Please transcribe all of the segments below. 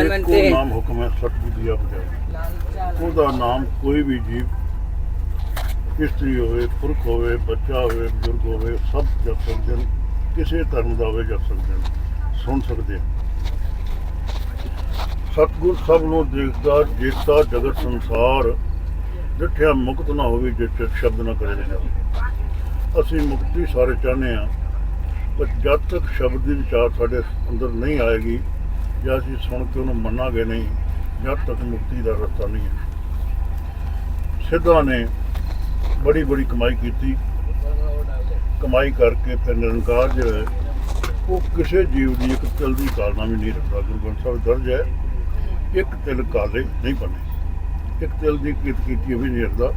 ਜਮਨ ਇੱਕੋ ਤੇ ਨਾਮ ਹੁਕਮ ਹੈ ਸਤਿਗੁਰ ਦੀ ਆਗਿਆ ਉਹਦਾ ਨਾਮ ਕੋਈ ਵੀ ਜੀਵ ਇਸਤਰੀ ਹੋਵੇ ਪੁਰਖ ਹੋਵੇ ਬੱਚਾ ਹੋਵੇ ਬਜ਼ੁਰਗ ਹੋਵੇ ਸਭ ਜਪ ਸਕਦੇ ਨੇ ਕਿਸੇ ਧਰਮ ਦਾ ਹੋਵੇ ਜਪ ਸਕਦੇ ਨੇ ਸੁਣ ਸਕਦੇ ਸਤਿਗੁਰ ਸਭ ਨੂੰ ਦੇਖਦਾ ਜੀਤਾ ਜਗਤ ਸੰਸਾਰ ਜਿੱਠਿਆ ਮੁਕਤ ਨਾ ਹੋਵੇ ਜਿੱਥੇ ਸ਼ਬਦ ਨਾ ਕਰੇ ਜਾਵੇ ਅਸੀਂ ਮੁਕਤੀ ਸਾਰੇ ਚਾਹੁੰਦੇ ਹਾਂ ਪਰ ਜਦ ਤੱਕ ਸ਼ਬਦ ਦੀ ਵਿਚਾਰ ਸਾਡੇ ਅੰਦਰ ਨਹੀਂ ਆਏਗੀ ਜਾਂ ਅਸੀਂ ਸੁਣ ਕੇ ਉਹਨੂੰ ਮੰਨਾਂਗੇ ਨਹੀਂ ਜਦ ਤੱਕ ਮੁਕਤੀ ਦਾ ਰਸਤਾ ਨਹੀਂ ਹੈ। ਸਿੱਧਾਂ ਨੇ ਬੜੀ ਬੜੀ ਕਮਾਈ ਕੀਤੀ। ਕਮਾਈ ਕਰਕੇ ਫਿਰ ਨਿਰੰਕਾਰ ਜਿਹੜਾ ਹੈ, ਉਹ ਕਿਸੇ ਜੀਵ ਦੀ ਇੱਕ ਤਿਲ ਦੀ ਕਾਲਨਾ ਵੀ ਨਹੀਂ ਰੱਖਦਾ। ਗੁਰੂ ਗ੍ਰੰਥ ਸਾਹਿਬ ਦਰਜ ਹੈ ਇੱਕ ਤਿਲ ਕਾਲੇ ਨਹੀਂ ਬਣੇ। ਇੱਕ ਤਿਲ ਦੀ ਕਿਤ ਕੀਤੀ ਵੀ ਨਹੀਂ ਰੱਖਦਾ।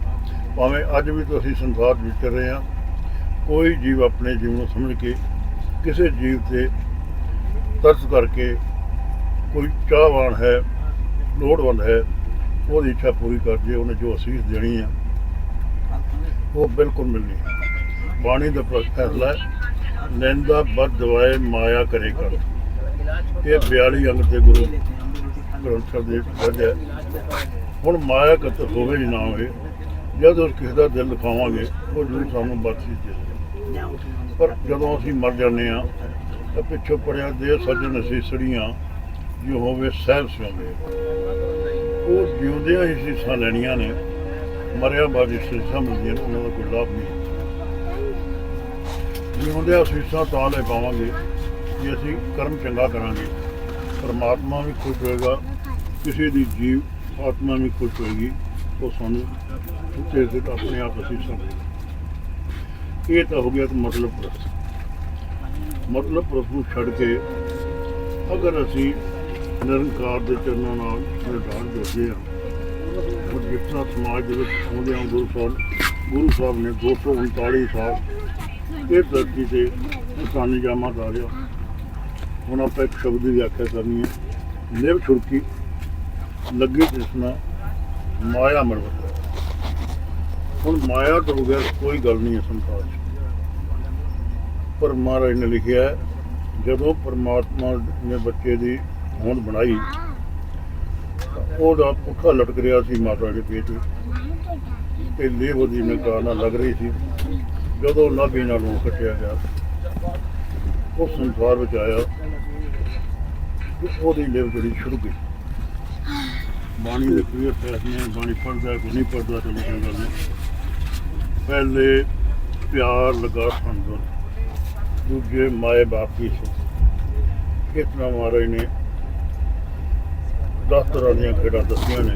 ਭਾਵੇਂ ਅੱਜ ਵੀ ਤੁਸੀਂ ਸੰਸਾਰ ਵਿੱਚ ਵਿਚਰ ਰਹੇ ਆ ਕੋਈ ਜੀਵ ਆਪਣੇ ਜੀਵ ਨੂੰ ਸਮਝ ਕੇ ਕਿਸੇ ਜੀਵ ਤੇ ਤਰਸ ਕਰਕੇ ਕੋਈ ਚਾਹਵਾਨ ਹੈ, ਲੋੜਵੰਦ ਹੈ, ਉਹਦੀ ਇੱਛਾ ਪੂਰੀ ਕਰ ਜੇ, ਉਹਨੇ ਜੋ ਅਸੀਸ ਦੇਣੀ ਆ, ਉਹ ਬਿਲਕੁਲ ਮਿਲਣੀ ਬਾਣੀ ਦਾ ਪ- ਫੈਸਲਾ ਹੈ, ਨਿੰਦਾ ਬਦ ਦਵਾਏ, ਮਾਇਆ ਕਰੇ ਕਰ। ਇਹ 42 ਅੰਗ ਤੇ ਗੁਰੂ ਗ੍ਰੰਥ ਸਾਹਿਬ ਦੇ ਦਰਜ ਹੁਣ ਮਾਇਆ ਕਤ ਹੋਵੇ ਜਾਂ ਨਾ ਹੋਵੇ, ਜਦ ਉਸ ਕਿਸੇ ਦਾ ਦਿਲ ਦਿਖਾਵਾਂਗੇ, ਉਹ ਜ਼ਰੂਰ ਸਾਨੂੰ ਬਖਸ਼ਿਸ਼ ਦੇ ਪਰ ਜਦੋਂ ਅਸੀਂ ਮਰ ਜਾਂਦੇ ਆ ਤਾਂ ਪਿੱਛੋਂ ਪੜਿਆ ਦੇ ਸੱਜਣ ਅਸੀਸੜੀਆਂ ਜੋ ਹੋਵੇ ਸਹਿਬ ਸਿਉਂਦੇ ਉਹ ਜਿਉਂਦਿਆਂ ਹੀ ਸੀਸਾਂ ਲੈਣੀਆਂ ਨੇ। ਮਰਿਆ ਬਾਅਦ ਸੀਸਾਂ ਮਿਲਦੀਆਂ ਨੇ, ਉਹਨਾਂ ਦਾ ਕੋਈ ਲਾਭ ਨਹੀਂ। ਜਿਉਂਦਿਆਂ ਸੀਸਾਂ ਤਾਂ ਲੈ ਪਾਵਾਂਗੇ ਕਿ ਅਸੀਂ ਕਰਮ ਚੰਗਾ ਕਰਾਂਗੇ। ਪਰਮਾਤਮਾ ਵੀ ਖੁਸ਼ ਹੋਏਗਾ ਕਿਸੇ ਦੀ ਜੀਵ ਆਤਮਾ ਵੀ ਖੁਸ਼ ਹੋਏਗੀ ਉਹ ਸਾਨੂੰ ਉੱਤੇ ਤੇ ਆਪਣੇ ਆਪ ਅਸੀਂ ਸਮਝਦੇ ਇਹ ਤਾਂ ਹੋ ਗਿਆ ਤੇ ਮਤਲਬ ਪ੍ਰਸਤ ਮਤਲਬ ਪ੍ਰਸਤ ਨੂੰ ਛੱਡ ਕੇ ਅਗਰ ਅਸੀਂ ਨਿਰੰਕਾਰ ਦੇ ਚਰਨਾਂ ਨਾਲ ਨਿਰਧਾਰ ਜੋੜਦੇ ਹਾਂ। ਉਹ ਜਿਸ ਸਮਾਜ ਦੇ ਵਿੱਚ ਆਉਂਦੇ ਹਾਂ ਗੁਰੂ ਸਾਹਿਬ ਗੁਰੂ ਸਾਹਿਬ ਨੇ 239 ਸਾਲ ਇਹ ਧਰਤੀ ਤੇ ਕਿਸਾਨੀ ਜਾਮਾ ਧਾਰਿਆ ਹੁਣ ਆਪਾਂ ਇੱਕ ਸ਼ਬਦ ਦੀ ਵਿਆਖਿਆ ਕਰਨੀ ਹੈ। ਨਿਵ ਛੁੜਕੀ, ਲੱਗੀ ਜਿਸਨਾ ਮਾਇਆ ਮਰਵਤ। ਹੁਣ ਮਾਇਆ ਤੋਂ ਬਗੈਰ ਕੋਈ ਗੱਲ ਨਹੀਂ ਹੈ ਸੰਸਾਰ 'ਚ। ਪਰ ਮਹਾਰਾਜ ਨੇ ਲਿਖਿਆ ਜਦੋਂ ਪਰਮਾਤਮਾ ਨੇ ਬੱਚੇ ਦੀ ਹੋਂਦ ਬਣਾਈ। ਤਾਂ ਉਹਦਾ ਪੁੱਠਾ ਲਟਕ ਰਿਹਾ ਸੀ ਮਾਤਾ ਦੇ ਪੇਟ ਵਿੱਚ। ਤੇ ਲੇਹ ਦੀ ਨਕਾਰ ਨਾਲ ਲੱਗ ਰਹੀ ਸੀ। ਜਦੋਂ ਨਾਭੀ ਨਾਲ ਕੱਟਿਆ ਗਿਆ ਉਹ ਸੰਸਾਰ ਵਿੱਚ ਆਇਆ ਉਹਦੀ ਲੇਵ ਜਿਹੜੀ ਛੁੱਟ ਗਈ ਬਾਣੀ ਦੇ ਪ੍ਰਿਯ ਫੈਸਲੇ ਬਾਣੀ ਪੜਦਾ ਕੋਈ ਨਹੀਂ ਪੜਦਾ ਚਲੋ ਕੋਈ ਗੱਲ ਨਹੀਂ। ਪਹਿਲੇ ਪਿਆਰ ਲਗਾ ਸੰਗਤ, ਦੂਜੇ ਮਾਏ ਬਾਪ ਦੀ ਸੀ ਇਤਨਾ ਮਹਾਰਾਜ ਨੇ ਦਸ ਤਰ੍ਹਾਂ ਦੀਆਂ ਖੇਡਾਂ ਦੱਸੀਆਂ ਨੇ।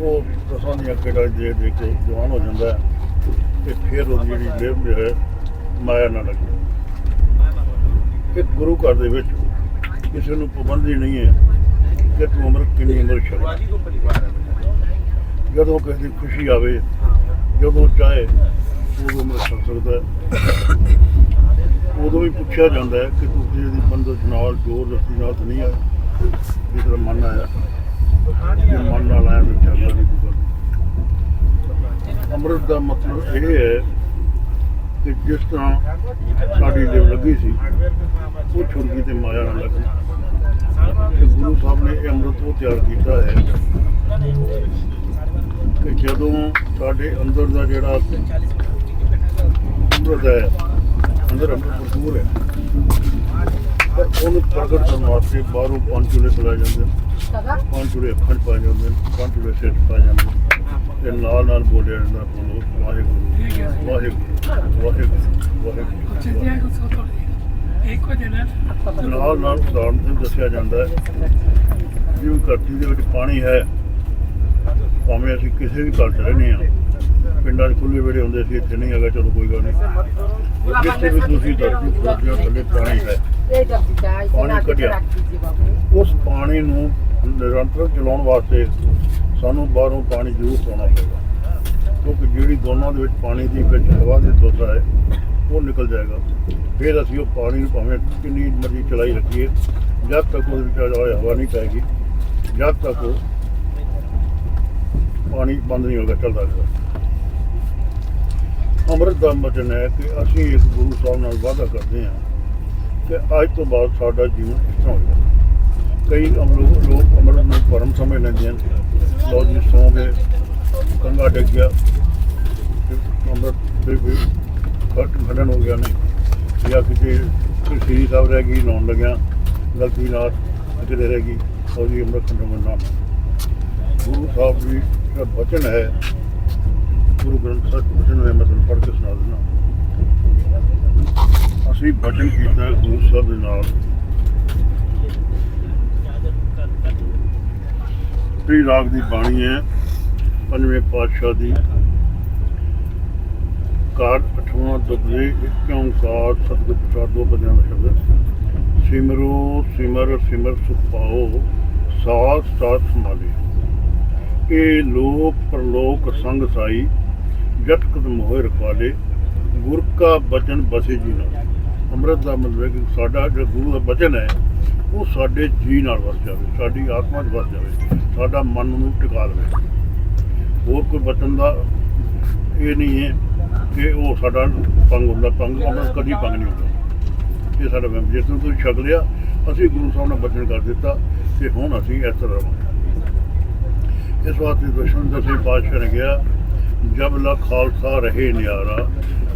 ਉਹ ਦਸਾਂ ਦੀਆਂ ਖੇਡਾਂ ਦੇ ਦੇ ਕੇ ਜਵਾਨ ਹੋ ਜਾਂਦਾ ਹੈ ਤੇ ਫਿਰ ਉਹ ਜਿਹੜੀ ਲਿਵ ਹੈ, ਮਾਇਆ ਨਾਲ ਲੱਗੀ। ਇੱਕ ਗੁਰੂ ਘਰ ਦੇ ਵਿੱਚ ਕਿਸੇ ਨੂੰ ਪਾਬੰਦੀ ਨਹੀਂ ਹੈ ਕਿ ਤੂੰ ਉਮਰ ਕਿੰਨੀ ਉਮਰ ਛੱਡ। ਜਦੋਂ ਕਿਸੇ ਦੀ ਖੁਸ਼ੀ ਆਵੇ, ਜਦੋਂ ਚਾਹੇ ਉਦੋਂ ਉਮਰ ਛੱਡ ਸਕਦਾ ਉਦੋਂ ਵੀ ਪੁੱਛਿਆ ਜਾਂਦਾ ਹੈ ਕਿ ਤੁਸੀਂ ਇਹਦੀ ਬੰਦਸ਼ ਨਾਲ ਜ਼ੋਰ ਦਸਤੀ ਨਾਲ ਨਹੀਂ ਆ ਜਿਸ ਤਰ੍ਹਾਂ ਮਨ ਆਇਆ। ਜੇ ਮਨ ਨਾਲ ਆਇਆ ਤਾਂ ਚੱਲਦਾ ਗੱਲ। ਅੰਮ੍ਰਿਤ ਦਾ ਮਤਲਬ ਇਹ ਹੈ ਕਿ ਜਿਸ ਤਰ੍ਹਾਂ ਸਾਡੀ ਲਿਵ ਲੱਗੀ ਸੀ, ਉਹ ਛੁਰਗੀ ਤੇ ਮਾਇਆ ਨਾਲ ਲੱਗੀ। ਤੇ ਗੁਰੂ ਸਾਹਿਬ ਨੇ ਇਹ ਅੰਮ੍ਰਿਤ ਉਹ ਤਿਆਰ ਕੀਤਾ ਹੈ ਕਿ ਜਦੋਂ ਸਾਡੇ ਅੰਦਰ ਦਾ ਜਿਹੜਾ ਅੰਮ੍ਰਿਤ ਹੈ, ਅੰਦਰ ਅੰਮ੍ਰਿਤ ਭਰਪੂਰ ਹੈ। ਉਹਨੂੰ ਪ੍ਰਗਟ ਕਰਨ ਵਾਸਤੇ ਬਾਹਰੋਂ ਪੰਜ ਚੁਲੇ ਪਲਾਏ ਜਾਂਦੇ ਨੇ। ਪੰਜ ਚੁਲੇ ਅੱਖਾਂ 'ਚ ਪਾਏ ਜਾਂਦੇ ਨੇ ਪੰਜ ਚੁਲੇ ਸਿਰ 'ਚ ਪਾਏ ਜਾਂਦੇ ਨੇ। ਤੇ ਨਾਲ ਨਾਲ ਬੋਲਿਆ ਜਾਂਦਾ ਬੋਲੋ ਵਾਹਿਗੁਰੂ ਵਾਹਿਗੁਰੂ ਵਾਹਿਗੁਰੂ ਵਾਹਿਗੁਰੂ। ਨਾਲ ਨਾਲ ਤੇ ਦੱਸਿਆ ਜਾਂਦਾ ਹੈ ਜਿਵੇਂ ਧਰਤੀ ਦੇ ਵਿੱਚ ਪਾਣੀ ਹੈ। ਭਾਵੇਂ ਅਸੀਂ ਕਿਸੇ ਵੀ ਘਰ 'ਚ ਰਹਿੰਦੇ ਆ ਪਿੰਡਾਂ 'ਚ ਖੁੱਲੇ ਵੇੜੇ ਹੁੰਦੇ ਸੀ ਇੱਥੇ ਨਹੀਂ ਹੈਗਾ ਚਲੋ ਕੋਈ ਗੱਲ ਨਹੀਂ। ਜਿੱਥੇ ਵੀ ਤੁਸੀਂ ਧਰਤੀ ਫੋਟਿਆਂ ਥੱਲੇ ਪਾਣੀ ਹੈ। ਪਾਣੀ ਕੱਢਿਆ। ਉਸ ਪਾਣੀ ਨੂੰ ਨਿਰੰਤਰ ਚਲਾਉਣ ਵਾਸਤੇ ਸਾਨੂੰ ਬਾਹਰੋਂ ਪਾਣੀ ਜ਼ਰੂਰ ਪਾਉਣਾ ਪਏਗਾ ਕਿਉਂਕਿ ਜਿਹੜੀ ਦੋਨਾਂ ਦੇ ਵਿੱਚ ਪਾਣੀ ਦੀ ਵਿੱਚ ਹਵਾ ਦੀ ਦੋਸਾ ਹੈ ਉਹ ਨਿਕਲ ਜਾਏਗਾ। ਫਿਰ ਅਸੀਂ ਉਹ ਪਾਣੀ ਨੂੰ ਭਾਵੇਂ ਕਿੰਨੀ ਮਰਜ਼ੀ ਚਲਾਈ ਰੱਖੀਏ ਜਦ ਤੱਕ ਉਹਦੇ ਵਿੱਚ ਹੋਇਆ ਹਵਾ ਨਹੀਂ ਪੈਗੀ ਜਦ ਤੱਕ ਉਹ ਪਾਣੀ ਬੰਦ ਨਹੀਂ ਹੋਗਾ ਚੱਲਦਾ ਰਹੇਗਾ। ਅੰਮ੍ਰਿਤ ਦਾ ਵਚਨ ਹੈ ਕਿ ਅਸੀਂ ਇੱਕ ਗੁਰੂ ਸਾਹਿਬ ਨਾਲ ਵਾਅਦਾ ਕਰਦੇ ਹਾਂ ਕਿ ਅੱਜ ਤੋਂ ਬਾਅਦ ਸਾਡਾ ਜੀਵਨ ਇਸ ਤਰ੍ਹਾਂ ਕਈ ਅਮ ਲੋਕ ਲੋਕ ਅਮਰ ਨੂੰ ਪਰਮ ਸਮਝ ਲੈਂਦੇ ਹਨ। ਲੋ ਜੀ ਸੌਂ ਗਏ, ਕੰਗਾ ਡਿੱਗ ਗਿਆ। ਅਮਰ ਫਿਰ ਵੀ ਘਟ ਖੰਡਨ ਹੋ ਗਿਆ ਨਹੀਂ ਜਾਂ ਕਿਤੇ ਕਿਸੇ ਸਾਹਿਬ ਰਹਿ ਗਈ ਲਾਉਣ ਲੱਗਿਆ। ਗਲਤੀ ਨਾਲ ਕਿਤੇ ਰਹਿ ਗਈ। ਉਹ ਜੀ ਅਮਰ ਖੰਡਨ ਨਾ ਗੁਰੂ ਸਾਹਿਬ ਜੀ ਦਾ ਬਚਨ ਹੈ, ਗੁਰੂ ਗ੍ਰੰਥ ਸਾਹਿਬ ਦੇ ਬਚਨ ਹੈ, ਮੈਂ ਤੁਹਾਨੂੰ ਪੜ੍ਹ ਕੇ ਸੁਣਾ ਦਿੰਦਾ। ਅਸੀਂ ਬਚਨ ਕੀਤਾ ਹੈ ਗੁਰੂ ਸਾਹਿਬ ਦੇ ਨਾਲ। ਪ੍ਰੀ ਰਾਗ ਦੀ ਬਾਣੀ ਹੈ, ਪੰਜਵੇਂ ਪਾਤਸ਼ਾਹ ਦੀ। ਕਾਰ ਅਠਵਾਂ ਦੁਗਰੇ ਇੱਕ ਓੰਕਾਰ ਸਤਿਗੁਰ ਪ੍ਰਸਾਦ, ਦੋ ਬੰਦਿਆਂ ਦਾ ਸ਼ਬਦ। ਸਿਮਰੋ ਸਿਮਰ ਸਿਮਰ ਸੁਖ ਸਾਥ ਸਾਥ ਸੰਭਾਲੇ। ਇਹ ਲੋਕ ਪ੍ਰਲੋਕ ਸੰਗ ਸਾਈ ਜਟ ਕਦਮ ਹੋਏ ਰਖਵਾਲੇ, ਗੁਰ ਕਾ ਬਚਨ ਬਸੇ ਜੀ ਨਾਲ ਅੰਮ੍ਰਿਤ ਦਾ ਮਤਲਬ ਕਿ ਸਾਡਾ ਜਿਹੜਾ ਗੁਰੂ ਦਾ ਬਚਨ ਹੈ, ਉਹ ਸਾਡੇ ਜੀ ਨਾਲ ਵਸ ਜਾਵੇ, ਸਾਡੀ ਆਤਮਾ 'ਚ ਵਸ ਜਾਵੇ, ਸਾਡਾ ਮਨ ਨੂੰ ਟਿਕਾ ਲਵੇ। ਹੋਰ ਕੋਈ ਬਚਨ ਦਾ ਇਹ ਨਹੀਂ ਹੈ ਕਿ ਉਹ ਸਾਡਾ ਪੰਗ ਹੁੰਦਾ ਪੰਗ ਅੰਮ੍ਰਿਤ ਕਦੀ ਪੰਗ ਨਹੀਂ ਹੁੰਦਾ। ਇਹ ਸਾਡਾ ਵਹਿਮ ਨੂੰ ਤੁਸੀਂ ਛਕ ਲਿਆ, ਅਸੀਂ ਗੁਰੂ ਸਾਹਿਬ ਨਾਲ ਬਚਨ ਕਰ ਦਿੱਤਾ ਤੇ ਹੁਣ ਅਸੀਂ ਇਸ ਤਰ੍ਹਾਂ ਰਹਾਂਗੇ ਇਸ ਵਾਸਤੇ ਦਸ਼ਮਨ ਦਸੇ ਪਾਤਸ਼ਾਹ ਨੇ ਕਿਹਾ ਜਬ ਲਖ ਖਾਲਸਾ ਰਹੇ ਨਿਆਰਾ,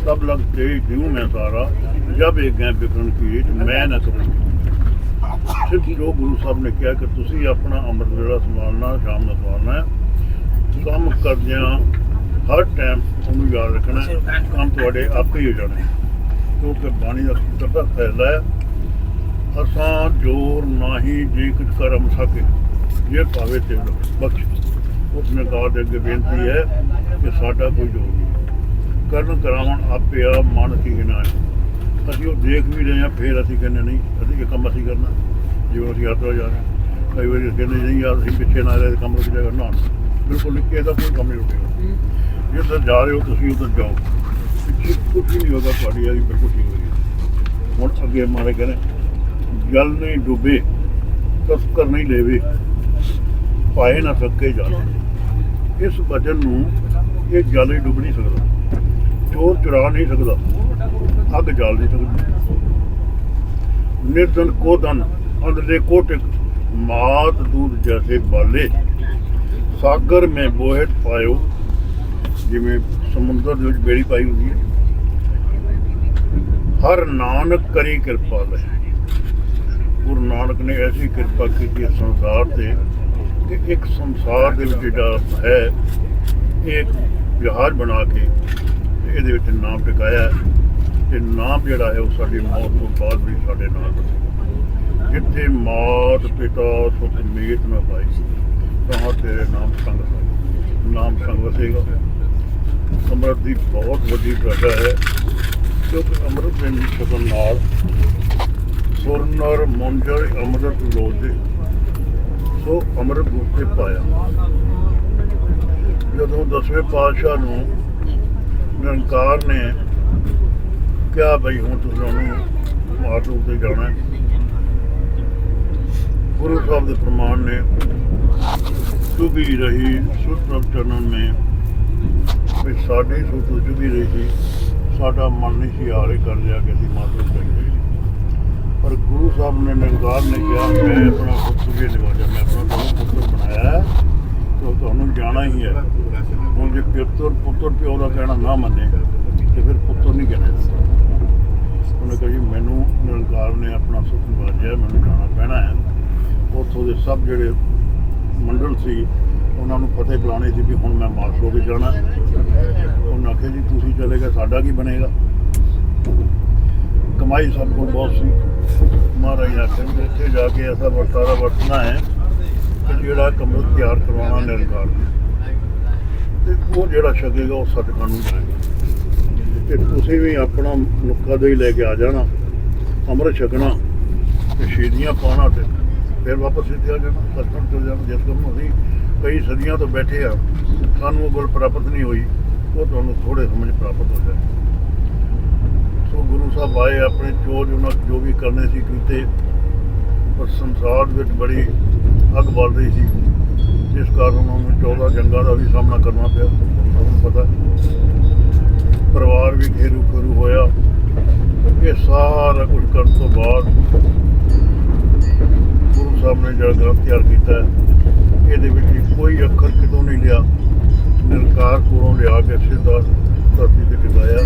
ਤਬ ਲਗ ਤੇ ਜਿਉ ਮੈਂ ਸਾਰਾ, ਜਬ ਇਹ ਗੈ ਬਿਕਰਨ ਕੀ ਮੈਂ ਨਾ ਕਰਾਂ ਸਿੱਖ ਜੋ ਗੁਰੂ ਸਾਹਿਬ ਨੇ ਕਿਹਾ ਕਿ ਤੁਸੀਂ ਆਪਣਾ ਅੰਮ੍ਰਿਤ ਵੇਲਾ ਸੰਭਾਲਣਾ, ਸ਼ਾਮ ਨੂੰ ਸੰਭਾਲਣਾ ਹੈ। ਕੰਮ ਕਰਦਿਆਂ ਹਰ ਟਾਈਮ ਉਹਨੂੰ ਯਾਦ ਰੱਖਣਾ ਕੰਮ ਤੁਹਾਡੇ ਆਪੇ ਹੀ ਹੋ ਜਾਣਾ। ਕਿਉਂਕਿ ਬਾਣੀ ਦਾ ਕਰਦਾ ਫੈਸਲਾ ਹੈ, ਅਸਾਂ ਜੋਰ ਨਾਹੀ ਜੇ ਕੁਝ ਕਰਮ ਸਕੇ ਜੇ ਪਾਵੇ ਤੇ ਬਖਸ਼। ਉਸ ਸਰਕਾਰ ਦੇ ਅੱਗੇ ਬੇਨਤੀ ਹੈ ਕਿ ਸਾਡਾ ਕੋਈ ਜੋਰ ਨਹੀਂ। ਕਰਨ ਕਰਾਉਣ ਆਪੇ ਆ ਮਨ ਕੀ ਗਿਨਾ ਹੈ ਅਸੀਂ ਉਹ ਦੇਖ ਵੀ ਰਹੇ ਹਾਂ, ਫੇਰ ਅਸੀਂ ਕਹਿੰਦੇ ਨਹੀਂ, ਅਸੀਂ ਇਹ ਕੰਮ ਅਸੀਂ ਕਰਨਾ। ਜਿਵੇਂ ਅਸੀਂ ਯਾਤਰਾ ਜਾ ਰਹੇ ਹਾਂ। ਕਈ ਵਾਰੀ ਅਸੀਂ ਕਹਿੰਦੇ ਨਹੀਂ ਯਾਰ, ਅਸੀਂ ਪਿੱਛੇ ਨਾ ਰਹੇ, ਕੰਮ ਰੁਕ ਜਾਏਗਾ। ਨਾ ਬਿਲਕੁਲ ਨਹੀਂ ਇਹਦਾ ਕੋਈ ਕੰਮ ਨਹੀਂ ਰੁਕੇਗਾ। ਜਿੱਧਰ ਜਾ ਰਹੇ ਹੋ ਤੁਸੀਂ ਉਧਰ ਜਾਓ। ਪਿੱਛੇ ਕੁਝ ਨਹੀਂ ਹੋਗਾ, ਤੁਹਾਡੀ ਯਾਰੀ ਬਿਲਕੁਲ ਠੀਕ ਹੋਈ ਹੁਣ ਅੱਗੇ ਮਾਰੇ ਕਹਿੰਦੇ, ਜਲ ਨਹੀਂ ਡੁੱਬੇ, ਤਸਕਰ ਨਹੀਂ ਲੈਵੇ। ਪਾਏ ਨਾ ਸਕੇ ਜਾਣਾ। ਇਸ ਵਚਨ ਨੂੰ ਇਹ ਜਲ ਹੀ ਡੁੱਬ ਨਹੀਂ ਸਕਦਾ। ਚੋਰ ਚੁਰਾ ਨਹੀਂ ਸਕਦਾ। ਅੱਗ ਜਲ ਨਹੀਂ ਸਕਦੀ। ਨਿਰਦਨ ਕੋਦਨ ਅੰਦਲੇ ਕੋਟਿਕ ਮਾਤ ਦੂਧ ਜੈਸੇ ਬਾਲੇ। ਸਾਗਰ ਮੈਂ ਬੋਹਟ ਪਾਇਓ, ਜਿਵੇਂ ਸਮੁੰਦਰ ਦੇ ਵਿੱਚ ਬੇੜੀ ਪਾਈ ਹੁੰਦੀ ਹੈ। ਹਰ ਨਾਨਕ ਕਰੀ ਕਿਰਪਾ ਲੈ। ਗੁਰੂ ਨਾਨਕ ਨੇ ਐਸੀ ਕਿਰਪਾ ਕੀਤੀ ਸੰਸਾਰ ਤੇ ਕਿ ਇੱਕ ਸੰਸਾਰ ਦੇ ਵਿੱਚ ਜਿਹੜਾ ਹੈ, ਇਹ ਇੱਕ ਜਹਾਜ਼ ਬਣਾ ਕੇ ਇਹਦੇ ਵਿੱਚ ਨਾਮ ਟਿਕਾਇਆ ਹੈ ਤੇ ਨਾਮ ਜਿਹੜਾ ਹੈ ਉਹ ਸਾਡੀ ਮੌਤ ਤੋਂ ਬਾਅਦ ਵੀ ਸਾਡੇ ਨਾਲ ਰਹੇਗਾ। ਜਿੱਥੇ ਮਾਤ, ਪਿਤਾ, ਸੁਖ, ਮੀਤ ਨਾ ਪਾਈ ਤਾਂ ਤੇਰੇ ਨਾਮ ਸੰਗ ਨਾਮ ਸੰਗ ਵਸੇਗਾ। ਅੰਮ੍ਰਿਤ ਦੀ ਬਹੁਤ ਵੱਡੀ ਪ੍ਰਜਾ ਹੈ। ਕਿਉਂਕਿ ਅੰਮ੍ਰਿਤ ਦੇ ਛਕਣ ਨਾਲ ਸੁਰਨਰ ਮੁੰਜਰ, ਅੰਮ੍ਰਿਤ ਲੋਦੇ ਸੋ ਅੰਮ੍ਰਿਤ ਗੁਰਤੇ ਪਾਇਆ। ਜਦੋਂ ਦਸਵੇਂ ਪਾਤਸ਼ਾਹ ਨੂੰ ਨਿਰੰਕਾਰ ਨੇ ਕਿਹਾ, ਬਈ ਹੁਣ ਤੁਸੀਂ ਉਹਨੂੰ ਮਾਰ ਤੇ ਜਾਣਾ ਗੁਰੂ ਸਾਹਿਬ ਦੇ ਪ੍ਰਮਾਣ ਨੇ ਚੁਗੀ ਰਹੀ ਸੁਤਰਵ ਚਰਨ ਨੇ ਵੀ ਸਾਡੀ ਸੁਤ ਚੁਗੀ ਰਹੀ ਸੀ, ਸਾਡਾ ਮਨ ਨਹੀਂ ਸੀ ਆਰੇ ਕਰ ਲਿਆ ਕਿ ਅਸੀਂ ਮਾਤੂ ਕਰੀਏ ਪਰ ਗੁਰੂ ਸਾਹਿਬ ਨੇ ਨਿਰੰਕਾਰ ਨੇ ਕਿਹਾ, ਮੈਂ ਆਪਣਾ ਪੁੱਤ ਵੀ ਨਿਵਾਜਾ ਮੈਂ ਆਪਣਾ ਤੁਹਾਨੂੰ ਪੁੱਤਰ ਬਣਾਇਆ ਹੈ ਤੁਹਾਨੂੰ ਜਾਣਾ ਹੀ ਹੈ। ਹੁਣ ਜੇ ਪੁੱਤਰ ਪੁੱਤਰ ਪਿਓ ਦਾ ਕਹਿਣਾ ਨਾ ਮੰਨੇ, ਤੇ ਫਿਰ ਪੁੱਤਰ ਨਹੀਂ ਕਹਿਣਾ ਉਹਨੇ ਕਿਹਾ ਜੀ, ਮੈਨੂੰ ਨਿਰੰਕਾਰ ਨੇ ਆਪਣਾ ਸੁਖ ਨਿਵਾਜਿਆ ਮੈਨੂੰ ਜਾਣਾ ਪੈਣਾ ਹੈ। ਉੱਥੋਂ ਦੇ ਸਭ ਜਿਹੜੇ ਮੰਡਲ ਸੀ, ਉਹਨਾਂ ਨੂੰ ਫਤਿਹ ਬੁਲਾਣੇ ਸੀ ਵੀ ਹੁਣ ਮੈਂ ਮਾਰਸ਼ ਹੋ ਕੇ ਜਾਣਾ। ਹੈ। ਉਹਨਾਂ ਆਖਿਆ ਜੀ, ਤੁਸੀਂ ਚਲੇ ਗਏ, ਸਾਡਾ ਕੀ ਬਣੇਗਾ? ਕਮਾਈ ਸਭ ਕੋਲ ਬਹੁਤ ਸੀ। ਮਹਾਰਾਜ ਨੇ ਆਖਿਆ ਵੀ ਇੱਥੇ ਜਾ ਕੇ ਐਸਾ ਵਰਤਾਰਾ ਵਰਤਣਾ ਹੈ ਕਿ ਜਿਹੜਾ ਕਮਲ ਤਿਆਰ ਕਰਵਾਉਣਾ ਨਿਰੰਕਾਰ ਨੇ। ਤੇ ਉਹ ਜਿਹੜਾ ਛਕੇਗਾ ਉਹ ਸਦਕਾ ਨੂੰ ਜਾਏਗਾ। ਤੇ ਤੁਸੀਂ ਵੀ ਆਪਣਾ ਨੁੱਕਾ ਦੇ ਹੀ ਲੈ ਕੇ ਆ ਜਾਣਾ, ਅੰਮ੍ਰਿਤ ਛਕਣਾ ਤੇ ਸ਼ੀਦੀਆਂ ਪਾਉਣਾ ਤੇ ਫਿਰ ਵਾਪਸ ਇੱਥੇ ਆ ਜਾਣਾ ਸਤਿਗੁਰੂ ਚਲ ਜਾਣਾ। ਜਿਸ ਕੰਮ ਅਸੀਂ ਕਈ ਸਦੀਆਂ ਤੋਂ ਬੈਠੇ ਆ ਸਾਨੂੰ ਉਹ ਗੁਰ ਪ੍ਰਾਪਤ ਨਹੀਂ ਹੋਈ, ਉਹ ਤੁਹਾਨੂੰ ਥੋੜੇ ਸਮਝ ਪ੍ਰਾਪਤ ਹੋ ਜਾਏ ਸੋ ਗੁਰੂ ਸਾਹਿਬ ਆਏ, ਆਪਣੇ ਚੋਜ ਉਹਨਾਂ ਜੋ ਵੀ ਕਰਨੇ ਸੀ ਕੀਤੇ, ਪਰ ਸੰਸਾਰ ਵਿੱਚ ਬੜੀ ਅੱਗ ਬਲ ਰਹੀ ਸੀ। ਜਿਸ ਕਾਰਨ ਉਹਨਾਂ ਨੂੰ 14 ਜੰਗਾਂ ਦਾ ਵੀ ਸਾਹਮਣਾ ਕਰਨਾ ਪਿਆ, ਤੁਹਾਨੂੰ ਪਤਾ। ਪਰਿਵਾਰ ਵੀ ਘੇਰੂ ਘੇਰੂ ਹੋਇਆ। ਇਹ ਸਾਰਾ ਕੁਝ ਕਰਨ ਤੋਂ ਬਾਅਦ ਗੁਰੂ ਸਾਹਿਬ ਨੇ ਜਿਹੜਾ ਗ੍ਰੰਥ ਤਿਆਰ ਕੀਤਾ ਇਹਦੇ ਵਿੱਚ ਕੋਈ ਅੱਖਰ ਕਿਤੋਂ ਨਹੀਂ ਲਿਆ। ਨਿਰਕਾਰ ਕੋਲੋਂ ਲਿਆ ਕੇ ਸਿੱਧਾ ਧਰਤੀ ਤੇ ਟਿਕਾਇਆ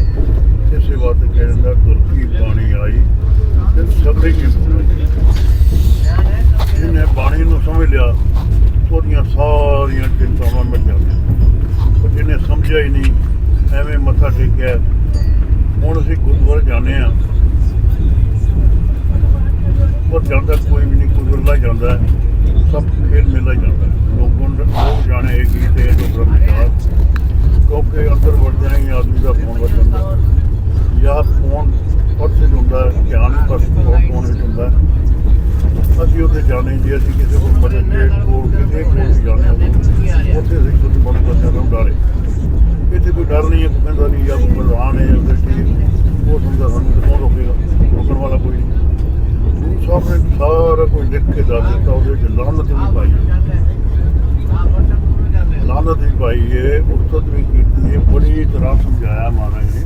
ਇਸੇ ਵਾਸਤੇ ਕਹਿੰਦਾ ਗੁਰਕੀ ਬਾਣੀ ਆਈ ਤੇ ਸਭੇ ਕੀ ਜਿਹਨੇ ਬਾਣੀ ਨੂੰ ਸਮਝ ਲਿਆ, ਉਹਦੀਆਂ ਸਾਰੀਆਂ ਚਿੰਤਾਵਾਂ ਮਿਟ ਜਾਂਦੀਆਂ। ਪਰ ਜਿਹਨੇ ਸਮਝਿਆ ਹੀ ਨਹੀਂ, ਐਵੇਂ ਮੱਥਾ ਟੇਕਿਆ, ਹੁਣ ਅਸੀਂ ਗੁਰਦੁਆਰੇ ਜਾਂਦੇ ਆ ਪਰ ਜਾਂਦਾ ਕੋਈ ਵੀ ਨਹੀਂ, ਗੁਰਦੁਆਰਾ ਜਾਂਦਾ। ਸਭ ਖੇਡ ਮੇਲਾ ਹੀ ਜਾਂਦਾ ਲੋਕਾਂ ਨੂੰ ਲੋਕ ਜਾਣੇ ਇਹ ਗੀਤ ਜੋ ਬ੍ਰਹਮਚਾਰ ਕਿਉਂਕਿ ਅੰਦਰ ਵੜਦਿਆਂ ਹੀ ਆਦਮੀ ਦਾ ਫੋਨ ਵੱਜ ਜਾਂਦਾ। ਜਾਂ ਫੋਨ ਪਰਸ ਹੁੰਦਾ ਹੈ, ਧਿਆਨ ਪਰਸ ਫੋਨ ਵਿੱਚ ਹੁੰਦਾ। ਅਸੀਂ ਉੱਥੇ ਜਾਣੇ ਜੇ ਅਸੀਂ ਕਿਸੇ ਕੋਲ ਮਦਦ ਦੇ ਕੋਲ ਕਿਸੇ ਕੋਲ ਜਾਣੇ ਉੱਥੇ ਅਸੀਂ ਕੁਝ ਬੰਦ ਕਰਦੇ ਹਾਂ ਡਰੇ ਇੱਥੇ ਕੋਈ ਡਰ ਨਹੀਂ ਹੈ ਕੋਈ ਕਹਿੰਦਾ ਨਹੀਂ ਜਾਂ ਕੋਈ ਪ੍ਰਧਾਨ ਹੈ ਜਾਂ ਕੋਈ ਉਹ ਸਮਝਦਾ ਸਾਨੂੰ ਤੇ ਰੋਕੇਗਾ ਰੋਕਣ ਵਾਲਾ ਕੋਈ ਨਹੀਂ। ਗੁਰੂ ਸਾਹਿਬ ਨੇ ਸਾਰਾ ਕੁਝ ਲਿਖ ਕੇ ਦੱਸ ਦਿੱਤਾ, ਉਹਦੇ ਵਿੱਚ ਲਾਨਤ ਵੀ ਪਾਈ ਹੈ। ਲਾਨਤ ਵੀ ਪਾਈ ਹੈ, ਉਸਤਤ ਵੀ ਕੀਤੀ ਹੈ, ਬੜੀ ਤਰ੍ਹਾਂ ਸਮਝਾਇਆ ਮਹਾਰਾਜ ਨੇ।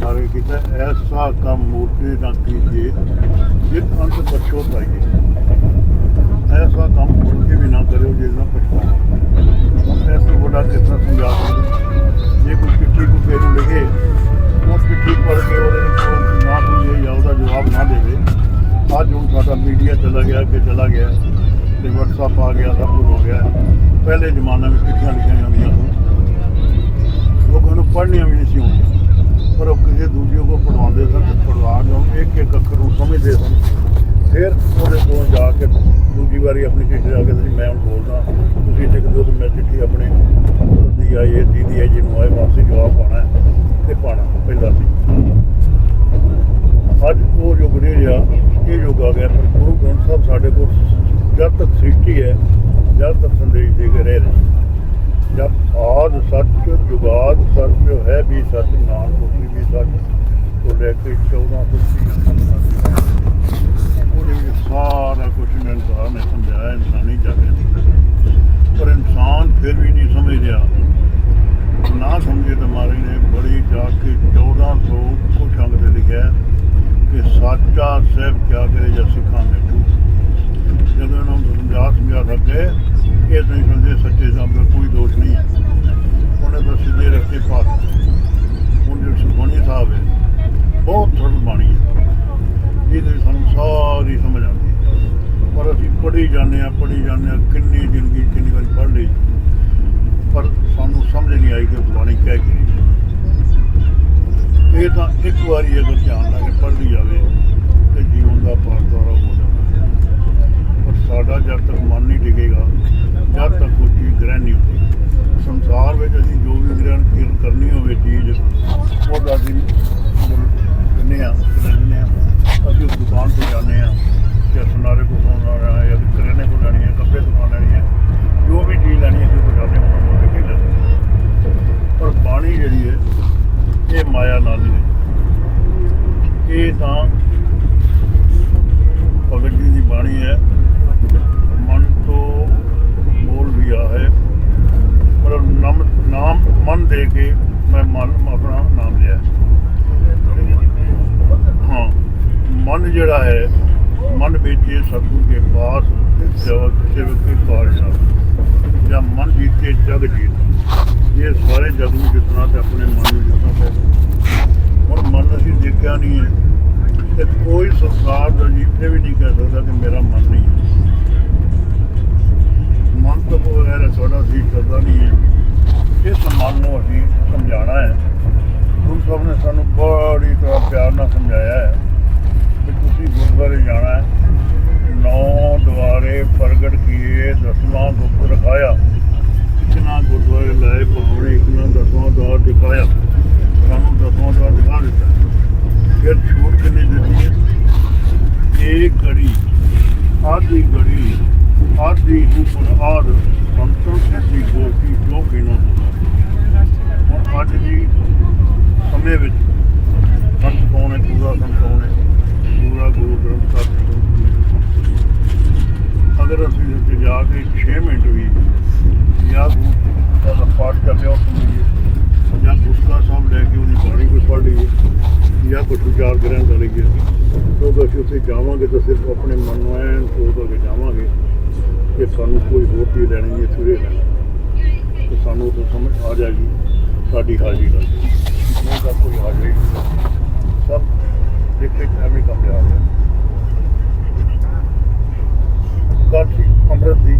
ਸਾਰੇ ਕੀਤਾ, ਐਸਾ ਕੰਮ ਮੂਰਤੀ ਨਾ ਕੀਜੀਏ ਜਿਤ ਅੰਤ ਪਛੋਤਾਈਏ ਐਸਾ ਕੰਮ ਮੂਰਤੀ ਵੀ ਨਾ ਕਰਿਓ ਜਿਸ ਨਾਲ ਪਛਤਾਓ। ਇਸ ਤੋਂ ਵੱਡਾ ਕਿਸਾ ਸਮਝਾ ਸਕਦੇ ਜੇ ਕੋਈ ਚਿੱਠੀ ਕੋ ਫੇਰ ਲਿਖੇ, ਉਹ ਚਿੱਠੀ ਪੜ੍ਹ ਕੇ ਉਹਦੇ ਵਿੱਚ ਨਾ ਸੁਣੇ ਜਾਂ ਉਹਦਾ ਜਵਾਬ ਨਾ ਸਾਡਾ ਚਲਾ ਗਿਆ, ਅੱਗੇ ਚਲਾ ਗਿਆ। ਤੇ WhatsApp ਆ ਗਿਆ, ਸਭ ਕੁਝ ਹੋ ਗਿਆ। ਪਹਿਲੇ ਜ਼ਮਾਨੇ ਵਿੱਚ ਚਿੱਠੀਆਂ ਲਿਖੀਆਂ ਜਾਂਦੀਆਂ ਸਨ ਲੋਕਾਂ ਨੂੰ ਪੜ੍ਹਨੀਆਂ ਵੀ ਨਹੀਂ ਸੀ ਆਉਂਦੀਆਂ। ਪਰ ਉਹ ਕਿਸੇ ਦੂਜੇ ਕੋਲ ਪੜਵਾਉਂਦੇ ਸਨ ਤੇ ਪੜਵਾ ਕੇ ਇੱਕ ਇੱਕ ਅੱਖਰ ਨੂੰ ਸਮਝਦੇ ਸਨ। ਫਿਰ ਉਹਦੇ ਕੋਲ ਜਾ ਕੇ ਦੂਜੀ ਵਾਰੀ ਆਪਣੀ ਚਿੱਠੀ ਜਾ ਕੇ ਤੁਸੀਂ ਮੈਂ ਹੁਣ ਬੋਲਦਾ, ਤੁਸੀਂ ਲਿਖ ਦਿਓ ਤੇ ਮੈਂ ਚਿੱਠੀ ਆਪਣੇ ਦੀ ਆਈ ਹੈ ਦੀਦੀ ਆਈ ਜੀ ਨੂੰ ਆਏ, ਵਾਪਸ ਜਵਾਬ ਪਾਣਾ ਹੈ ਤੇ ਪਾਣਾ ਪਹਿਲਾਂ ਸੀ ਅੱਜ ਉਹ ਯੁੱਗ ਨਹੀਂ ਰਿਹਾ ਇਹ ਯੁੱਗ ਆ ਗਿਆ, ਪਰ ਗੁਰੂ ਗ੍ਰੰਥ ਸਾਹਿਬ ਸਾਡੇ ਕੋਲ ਜਦ ਤੱਕ ਸ੍ਰਿਸ਼ਟੀ ਹੈ, ਜਦ ਤੱਕ ਸੰਦੇਸ਼ ਦੇ ਕੇ ਰਹਿ ਰਹੇ ਜਦ ਆਦ ਸੱਚ, ਜੁਗਾਦ ਸੱਚ, ਹੈ ਵੀ ਸੱਚ ਨਾਮ ਹੋਈ ਵੀ ਸੱਚ, ਤੋਂ ਲੈ ਕੇ 14 ਤੋਂ ਉਹਦੇ ਵਿੱਚ ਸਾਰਾ ਕੁਝ ਨਿਰੰਕਾਰ ਨੇ ਸਮਝਾਇਆ ਇਨਸਾਨੀ ਜਾਗੇ ਪਰ ਇਨਸਾਨ ਫਿਰ ਵੀ ਨਹੀਂ ਸਮਝ ਰਿਹਾ ਨਾ ਸਮਝੇ ਤਾਂ ਮਹਾਰਾਜ ਨੇ ਬੜੀ ਜਾ ਕੇ 1400 ਕੁਛ ਅੰਗ ਤੇ ਲਿਖਿਆ ਹੈ ਕਿ ਸਾਚਾ ਸਹਿਬ ਕਿਆ ਕਰੇ ਜਾਂ ਸਿੱਖਾਂ ਮੇਟੂ ਜਦੋਂ ਇਹਨਾਂ ਨੂੰ ਸਮਝਾ ਸਮਝਾ ਸਕੇ ਇਹ ਨਹੀਂ ਸਮਝੇ ਸੱਚੇ ਸਾਹਿਬ ਦਾ ਕੋਈ ਦੋਸ਼ ਨਹੀਂ ਹੈ ਉਹਨੇ ਤਾਂ ਸਿੱਧੇ ਰਸਤੇ ਪਾ ਦਿੱਤੇ ਹੁਣ ਜੋ ਸੁਖਮਨੀ ਸਾਹਿਬ ਹੈ ਬਹੁਤ ਸਰਲ ਬਾਣੀ ਹੈ ਇਹਦੇ ਵਿੱਚ ਸਾਨੂੰ ਸਾਰੀ ਸਮਝ ਆਉਂਦੀ ਹੈ ਪਰ ਅਸੀਂ ਪੜ੍ਹੀ ਜਾਂਦੇ ਆ ਪੜ੍ਹੀ ਜਾਂਦੇ ਆ ਕਿੰਨੀ ਜ਼ਿੰਦਗੀ ਕਿੰਨੀ ਵਾਰੀ ਪੜ੍ਹ ਲਈ ਪਰ ਸਾਨੂੰ ਸਮਝ ਨਹੀਂ ਆਈ ਕਿ ਬਾਣੀ ਕਹਿ ਕੀ ਰਹੀ ਹੈ ਇਹ ਤਾਂ ਇੱਕ ਵਾਰੀ ਅਗਰ ਧਿਆਨ ਲਾ ਕੇ ਪੜ੍ਹ ਲਈ ਜਾਵੇ ਤੇ ਜੀਵਨ ਦਾ ਪਾਰਦਵਾਰਾ ਹੋ ਜਾਂਦਾ ਪਰ ਸਾਡਾ ਜਦ ਤੱਕ ਮਨ ਨਹੀਂ ਟਿਕੇਗਾ ਜਦ ਤੱਕ ਕੋਈ ਚੀਜ਼ ਗ੍ਰਹਿਣ ਨਹੀਂ ਹੁੰਦੀ ਸੰਸਾਰ ਵਿੱਚ ਅਸੀਂ ਜੋ ਵੀ ਗ੍ਰਹਿਣ ਕਰਨੀ ਹੋਵੇ ਚੀਜ਼ ਉਹਦਾ ਅਸੀਂ ਦਿੰਦੇ ਆ ਦਿੰਦੇ ਆ, ਅਸੀਂ ਉਸ ਦੁਕਾਨ ਤੇ ਜਾਂਦੇ ਆ, ਜਾਂ ਸੁਨਾਰੇ ਕੋਲ ਸੋਨਾ ਰਹਾ ਹੈ, ਜਾਂ ਕਰਿਆਨੇ ਕੋ ਲੈਣੀ ਹੈ, ਕੱਪੜੇ ਦੁਕਾਨ ਲੈਣੀ ਹੈ, ਜੋ ਵੀ ਚੀਜ਼ ਲੈਣੀ ਹੈ, ਅਸੀਂ ਉਹ ਜਾਂਦੇ ਹਾਂ ਉਹਨਾਂ ਨੂੰ ਕੇ ਲੈਂਦੇ ਪਰ ਬਾਣੀ ਜਿਹੜੀ ਹੈ, ਇਹ ਮਾਇਆ ਨਾਲ ਨਹੀਂ ਇਹ ਤਾਂ ਭਗਤ ਦੀ ਬਾਣੀ ਹੈ ਮਨ ਤੋਂ ਬੋਲ ਰਿਹਾ ਹੈ ਪਰ ਨਾਮ ਨਾਮ ਮਨ ਦੇ ਕੇ ਮੈਂ ਮਨ ਆਪਣਾ ਨਾਮ ਲਿਆ। ਹਾਂ, ਮਨ ਜਿਹੜਾ ਹੈ, ਮਨ ਵਿੱਚ ਇਹ ਸਤਿਗੁਰ ਕੇ ਪਾਸ ਸੇਵਕ ਸੇਵਕ ਕੇ ਪਾਸ ਜਾਂ ਮਨ ਜੀਤੇ ਜਗ ਜੀਤ ਇਹ ਸਾਰੇ ਜਗ ਨੂੰ ਜਿੱਤਣਾ ਤੇ ਆਪਣੇ ਮਨ ਨੂੰ ਜਿੱਤਣਾ ਪੈਂਦਾ ਹੁਣ ਮਨ ਅਸੀਂ ਦੇਖਿਆ ਨਹੀਂ ਹੈ ਤੇ ਕੋਈ ਸੰਸਾਰ ਦਾ ਜੀਵ ਵੀ ਨਹੀਂ ਕਹਿ ਸਕਦਾ ਕਿ ਮੇਰਾ ਮਨ ਨਹੀਂ ਹੈ। ਮਨ ਤੋਂ ਬਗੈਰ ਸਾਡਾ ਸੀ ਕਰਦਾ ਨਹੀਂ ਹੈ। ਇਸ ਮਨ ਨੂੰ ਅਸੀਂ ਸਮਝਾਉਣਾ ਹੈ। ਗੁਰੂ ਸਾਹਿਬ ਨੇ ਸਾਨੂੰ ਬੜੀ ਤਰ੍ਹਾਂ ਪਿਆਰ ਨਾਲ ਸਮਝਾਇਆ ਹੈ ਕਿ ਤੁਸੀਂ ਗੁਰਦੁਆਰੇ ਜਾਣਾ ਹੈ। ਨੌ ਦੁਆਰੇ ਪ੍ਰਗਟ ਕੀਏ, ਦਸਵਾਂ ਗੁਪਤ ਰਖਾਇਆ। ਇਤਨਾ ਗੁਰਦੁਆਰੇ ਲਾਏ, ਪੌੜੀ ਇਤਨਾ ਦਸਵਾਂ ਦਵਾਰ ਦਿਖਾਇਆ। ਸਾਨੂੰ ਦਸਵਾਂ ਦਵਾਰ ਦਿਖਾ ਦਿੱਤਾ। ਫਿਰ ਛੂਟ ਕਿੰਨੀ ਦਿੱਤੀ ਇਹ ਇੱਕ ਘੜੀ, ਆਦੀ ਘੜੀ, ਆਦੀ ਉਪਰ ਆਦ। ਸੰਤੋਂ ਸਿੱਧੀ ਗੋਪੀ ਜੋ ਕਿਨੋ ਹੁਣ ਅੱਜ ਦੀ ਸਮੇਂ ਵਿੱਚ ਸੰਤ ਕੌਣ ਹੈ ਪੂਰਾ ਸੰਤ ਕੌਣ ਹੈ ਪੂਰਾ ਗੁਰੂ ਗ੍ਰੰਥ ਸਾਹਿਬ ਅਗਰ ਅਸੀਂ ਉੱਥੇ ਜਾ ਕੇ 6 ਮਿੰਟ ਵੀ ਜਾਂ ਗੁਰੂ ਦਾ ਪਾਠ ਕਰਦੇ ਹਾਂ ਸੁਣੀਏ ਜਾਂ ਗੁਰਕਾ ਸਾਹਿਬ ਲੈ ਕੇ ਉਹਦੀ ਬਾਣੀ ਕੋਈ ਪੜ੍ਹ ਲਈਏ ਜਾਂ ਕੁਝ ਵਿਚਾਰ ਗ੍ਰਹਿਣ ਕਰ ਲਈਏ ਕਿਉਂਕਿ ਅਸੀਂ ਉੱਥੇ ਜਾਵਾਂਗੇ ਤਾਂ ਸਿਰਫ ਆਪਣੇ ਮਨ ਨੂੰ ਐਨ ਸੋਚ ਕੇ ਜਾਵਾਂਗੇ ਕਿ ਸਾਨੂੰ ਕੋਈ ਹੋਰ ਚੀਜ਼ ਲੈਣੀ ਨਹੀਂ ਇੱਥੇ ਰਹਿਣਾ ਤੇ ਸਾਨੂੰ ਉਦੋਂ ਸਮਝ ਆ ਜਾਏਗੀ, ਸਾਡੀ ਹਾਜ਼ਰੀ ਦਾ ਨਹੀਂ ਤਾਂ ਕੋਈ ਹਾਜ਼ਰੀ ਨਹੀਂ ਸਭ ਇੱਕ ਇੱਕ ਐਵੇਂ ਕਾਮਯਾਬ ਜਾ ਰਿਹਾ। ਗੱਲ ਸੀ ਅੰਮ੍ਰਿਤ ਦੀ,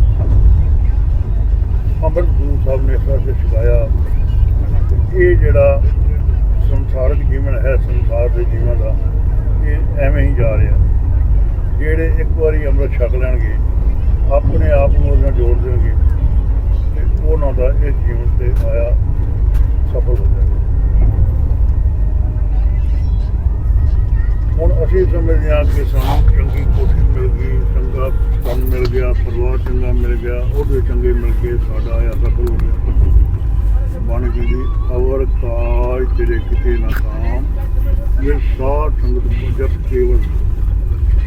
ਅੰਮ੍ਰਿਤ ਗੁਰੂ ਸਾਹਿਬ ਨੇ ਸਾਡੇ ਸਿਖਾਇਆ ਕਿ ਇਹ ਜਿਹੜਾ ਸੰਸਾਰਿਕ ਜੀਵਨ ਹੈ, ਸੰਸਾਰ ਦੇ ਜੀਵਨ ਦਾ, ਇਹ ਐਵੇਂ ਹੀ ਜਾ ਰਿਹਾ। ਜਿਹੜੇ ਇੱਕ ਵਾਰੀ ਅੰਮ੍ਰਿਤ ਛਕ ਲੈਣਗੇ ਆਪਣੇ ਆਪ ਨੂੰ ਉਹਨਾਂ ਜੋੜ ਦੇਣਗੇ। ਤੇ ਉਹਨਾਂ ਦਾ ਇਹ ਜੀਵਨ ਤੇ ਆਇਆ ਸਫਲ ਹੋ ਜਾਏਗਾ। ਹੁਣ ਅਸੀਂ ਸਮਝਦੇ ਹਾਂ ਕਿ ਸਾਨੂੰ ਚੰਗੀ ਕੋਠੀ ਮਿਲ ਗਈ, ਚੰਗਾ ਕੰਮ ਮਿਲ ਗਿਆ, ਪਰਿਵਾਰ ਚੰਗਾ ਮਿਲ ਗਿਆ, ਉਹਦੇ ਚੰਗੇ ਮਿਲ ਕੇ ਸਾਡਾ ਆਇਆ ਸਫਲ ਹੋ ਗਿਆ। ਬਣ ਗਈ ਜੀ ਅਵਰ ਕਾਜ ਤੇਰੇ ਕਿਤੇ ਨਾ ਕਾਮ। ਇਹ ਸਾਧ ਸੰਗਤ ਜਪ ਕੇਵਲ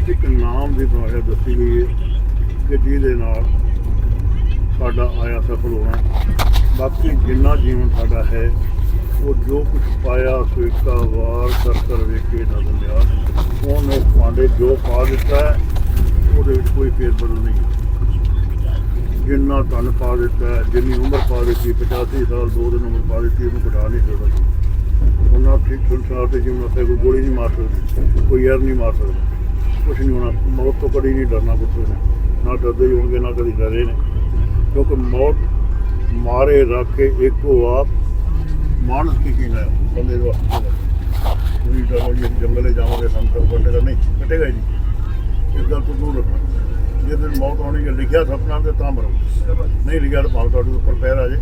ਇੱਕ ਨਾਮ ਦੀ ਭਾਸ਼ਾ ਦੱਸੀ ਗਈ ਹੈ। ਕਿ ਜਿਹਦੇ ਨਾਲ ਸਾਡਾ ਆਇਆ ਸਫਲ ਹੋਣਾ। ਬਾਕੀ ਜਿੰਨਾ ਜੀਵਨ ਸਾਡਾ ਹੈ, ਉਹ ਜੋ ਕੁਝ ਪਾਇਆ ਸੋ ਇੱਕਾ ਵਾਰ ਕਰ ਕਰ ਵੇਖੇ ਨਾ ਦੁਨਿਆ ਉਹਨੇ ਪਾਂਡੇ ਜੋ ਪਾ ਦਿੱਤਾ ਉਹਦੇ ਵਿੱਚ ਕੋਈ ਫੇਰ ਬਦਲ ਨਹੀਂ ਜਿੰਨਾ ਧਨ ਪਾ ਦਿੱਤਾ ਜਿੰਨੀ ਉਮਰ ਪਾ ਦਿੱਤੀ 85 ਸਾਲ ਦੋ ਦਿਨ ਉਮਰ ਪਾ ਦਿੱਤੀ, ਉਹਨੂੰ ਘਟਾ ਨਹੀਂ ਸਕਦਾ। ਉਹਨਾਂ ਠੀਕ ਸੰਸਾਰ ਤੇ ਜਿਵੇਂ ਉੱਤੇ ਕੋਈ ਗੋਲੀ ਨਹੀਂ ਮਾਰ ਸਕਦੀ, ਕੋਈ ਯਾਰ ਨਹੀਂ ਮਾਰ ਸਕਦਾ। ਕੁਛ ਨਹੀਂ ਹੋਣਾ, ਮੌਤ ਤੋਂ ਕਦੀ ਨਹੀਂ ਡਰਨਾ ਕੁਛ ਨੇ। ਨਾ ਡਰਦੇ ਹੀ ਹੋਣਗੇ, ਨਾ ਕਦੀ ਡਰੇ ਨੇ। ਕਿਉਂਕਿ ਮੌਤ ਮਾਰੇ ਰੱਖੇ ਇੱਕੋ ਆਪ ਮਾਨਸ ਕੀ ਕੀ ਨਾ ਬੰਦੇ ਦੇ ਵਾਸਤੇ ਪੂਰੀ ਤਰ੍ਹਾਂ ਅਸੀਂ ਜੰਗਲੇ ਜਾਵਾਂਗੇ ਸੰਤਰ ਕੱਟੇਗਾ ਨਹੀਂ। ਕੱਟੇਗਾ ਜੀ। ਨਹੀਂ ਇਸ ਗੱਲ ਤੋਂ ਦੂਰ ਰੱਖਣਾ ਜੇ ਦਿਨ ਮੌਤ ਆਉਣੀ ਹੈ, ਲਿਖਿਆ ਸੁਪਨਾ ਤੇ ਤਾਂ ਮਰੋ। ਨਹੀਂ ਲਿਖਿਆ ਤਾਂ ਭਾਵੇਂ ਤੁਹਾਡੇ ਉੱਪਰ ਪੈਰ ਆ ਜੇ।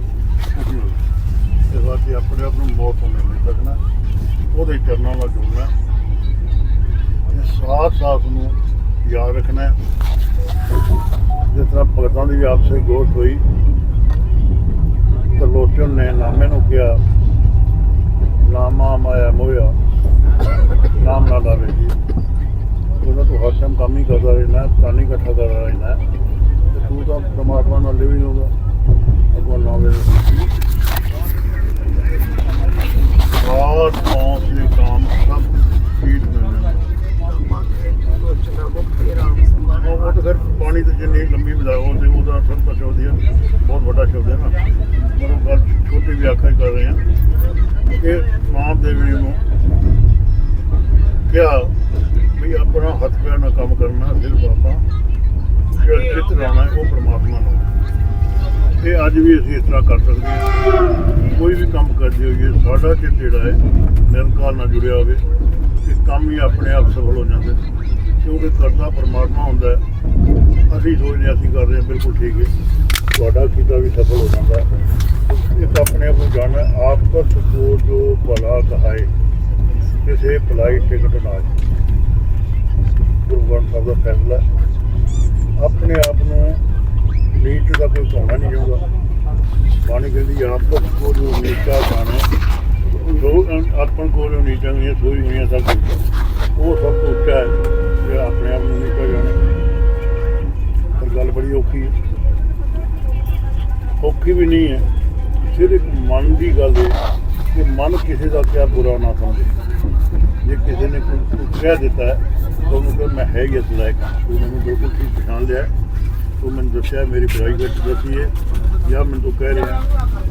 ਇਸ ਵਾਸਤੇ ਆਪਣੇ ਆਪ ਨੂੰ ਮੌਤ ਤੋਂ ਨਹੀਂ ਰੱਖਣਾ ਉਹਦੇ ਚਰਨਾਂ ਨਾਲ ਜੁੜਨਾ। ਇਹ ਸਾਥ ਸਾਥ ਨੂੰ ਯਾਦ ਰੱਖਣਾ। ਜਿਸ ਤਰ੍ਹਾਂ ਭਗਤਾਂ ਦੀ ਵੀ ਆਪਸੇ ਗੋਸ਼ਟ ਹੋਈ ਤਰਲੋਚਨ ਨੇ ਨਾਮੇ ਨੂੰ ਕਿਹਾ, ਨਾਮਾ ਮਾਇਆ ਮੋਇਆ ਨਾਮ ਨਾ ਲਾਵੇ ਜੀ। ਉਹਨਾਂ ਤੋਂ ਹਰ ਟਾਈਮ ਕੰਮ ਹੀ ਕਰਦਾ ਰਹਿਣਾ ਕਾਨੀ ਇਕੱਠਾ ਕਰਦਾ ਰਹਿਣਾ। ਤੇ ਤੂੰ ਤਾਂ ਪਰਮਾਤਮਾ ਨਾਲ ਲਿਵ ਹੀ ਹੋਗਾ ਅਗਵਾ ਨਾਮ ਲੈ ਬਾਤ ਦੇ ਕੰਮ ਸਭ ਠੀਕ ਮਿਲਣਾ ਉਹ ਤਾਂ ਫਿਰ ਪਾਣੀ ਤੇ ਜਿੰਨੀ ਲੰਬੀ ਵਧਾਓ ਤੇ ਉਹਦਾ ਸਭ ਸ਼ਬਦ ਹੈ ਬਹੁਤ ਵੱਡਾ ਸ਼ਬਦ ਹੈ ਨਾ। ਮਤਲਬ ਗੱਲ ਛੋਟੀ ਵਿਆਖਿਆ ਕਰ ਰਹੇ ਹਾਂ। ਕਿ ਮਾਂ ਦੇਵੀ ਨੂੰ ਕਿਹਾ ਵੀ ਆਪਣਾ ਹੱਥ ਪੈਰ ਨਾਲ ਕੰਮ ਕਰਨਾ ਸਿਰਫ ਆਪਾਂ ਜਿਹੜਾ ਚਿੱਤ ਲਾਉਣਾ ਉਹ ਪਰਮਾਤਮਾ ਨੂੰ। ਇਹ ਅੱਜ ਵੀ ਅਸੀਂ ਇਸ ਤਰ੍ਹਾਂ ਕਰ ਸਕਦੇ ਹਾਂ। ਕੋਈ ਵੀ ਕੰਮ ਕਰਦੇ ਹੋਈਏ, ਸਾਡਾ ਚਿੱਤ ਜਿਹੜਾ ਹੈ ਨਿਰੰਕਾਰ ਨਾਲ ਜੁੜਿਆ ਹੋਵੇ ਤੇ ਕੰਮ ਹੀ ਆਪਣੇ ਆਪ ਸਫਲ ਹੋ ਜਾਂਦੇ ਕਿਉਂਕਿ ਕਰਦਾ ਪਰਮਾਤਮਾ ਹੁੰਦਾ ਹੈ। ਅਸੀਂ ਸੋਚਦੇ ਹਾਂ ਅਸੀਂ ਕਰ ਰਹੇ ਹਾਂ, ਬਿਲਕੁਲ ਠੀਕ ਹੈ। ਤੁਹਾਡਾ ਕੀਤਾ ਵੀ ਸਫਲ ਹੋ ਜਾਂਦਾ। ਹੈ। ਇੱਕ ਆਪਣੇ ਆਪ ਨੂੰ ਜਾਣਨਾ ਆਪਕਸ ਕੋ ਜੋ ਭਲਾ ਕਹਾਏ ਕਿਸੇ ਭਲਾਈ ਟਿਕਟ ਨਾ ਗੁਰੂ ਗ੍ਰੰਥ ਸਾਹਿਬ ਦਾ ਫੈਸਲਾ ਆਪਣੇ ਆਪ ਨੂੰ ਨੀਚ ਦਾ ਕੋਈ ਪਾਉਣਾ ਨਹੀਂ ਚਾਹੁੰਦਾ। ਬਾਣੀ ਕਹਿੰਦੀ ਆਪਕਸ ਕੋ ਜੋ ਨੀਚਾ ਜਾਣੇ। ਸੋ ਆਪਣ ਕੋਲ ਨੀਚਾ ਨਹੀਂ ਸੋਈ ਹੋਈਆਂ ਸਭ ਉਹ ਸਭ ਤੋਂ ਉੱਚਾ ਹੈ ਆਪਣੇ ਆਪ ਨੂੰ ਨੀਚਾ ਜਾਣੇ ਗੱਲ ਬੜੀ ਔਖੀ ਹੈ। ਔਖੀ ਵੀ ਨਹੀਂ ਹੈ। ਸਿਰਫ ਇੱਕ ਮਨ ਦੀ ਗੱਲ ਹੈ ਕਿ ਮਨ ਕਿਸੇ ਦਾ ਕਿਆ ਬੁਰਾ ਨਾ ਸਮਝੇ। ਜੇ ਕਿਸੇ ਨੇ ਕੋਈ ਕਹਿ ਦਿੱਤਾ ਤਾਂ ਉਹਨੂੰ ਕਹੇ, ਮੈਂ ਹੈ ਹੀ ਇਸ ਲਾਇਕ ਤੂੰ ਮੈਨੂੰ ਬਿਲਕੁਲ ਠੀਕ ਪਛਾਣ ਲਿਆ ਤੂੰ ਮੈਨੂੰ ਦੱਸਿਆ ਮੇਰੀ ਬੁਰਾਈ ਵਿੱਚ ਦੱਸੀ ਹੈ। ਜਾਂ ਮੈਨੂੰ ਤੂੰ ਕਹਿ ਰਿਹਾ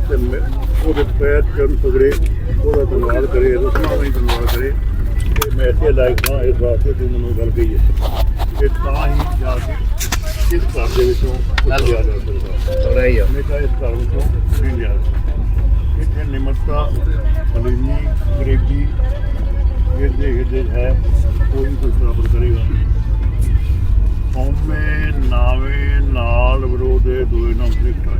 ਤੇ ਮੈਂ ਉਹਦੇ ਪੈਰ ਚਰਨ ਸਗੜੇ ਉਹਦਾ ਧੰਨਵਾਦ ਕਰੇ ਰਸਨਾ ਵੀ ਧੰਨਵਾਦ ਕਰੇ ਤੇ ਮੈਂ ਇੱਥੇ ਲਾਇਕ ਹਾਂ, ਇਸ ਵਾਸਤੇ ਤੂੰ ਮੈਨੂੰ ਗੱਲ ਕਹੀ ਹੈ। ਇਹ ਤਾਂ ਹੀ ਜਾ ਕੇ ਇਸ ਘਰ ਦੇ ਵਿੱਚੋਂ ਲਿਆ ਜਾ ਸਕਦਾ ਰਹੀ ਆ ਹਮੇਸ਼ਾ ਇਸ ਘਰ ਵਿੱਚੋਂ ਨਹੀਂ ਲਿਆ ਸਕਦਾ। ਇੱਥੇ ਨਿਮਰਤਾ ਹਲੀਮੀ ਗਰੀਬੀ ਜਿਹਦੇ ਹਿਰਦੇ 'ਚ ਹੈ ਕੋਈ ਕੁਝ ਬਰਾਬਰ ਕਰੇਗਾ ਹਉਮੈ ਨਾਵੇ ਨਾਲ ਵਿਰੋਧੇ ਦੋਏ ਨਾਲ ਸਿੱਖਾ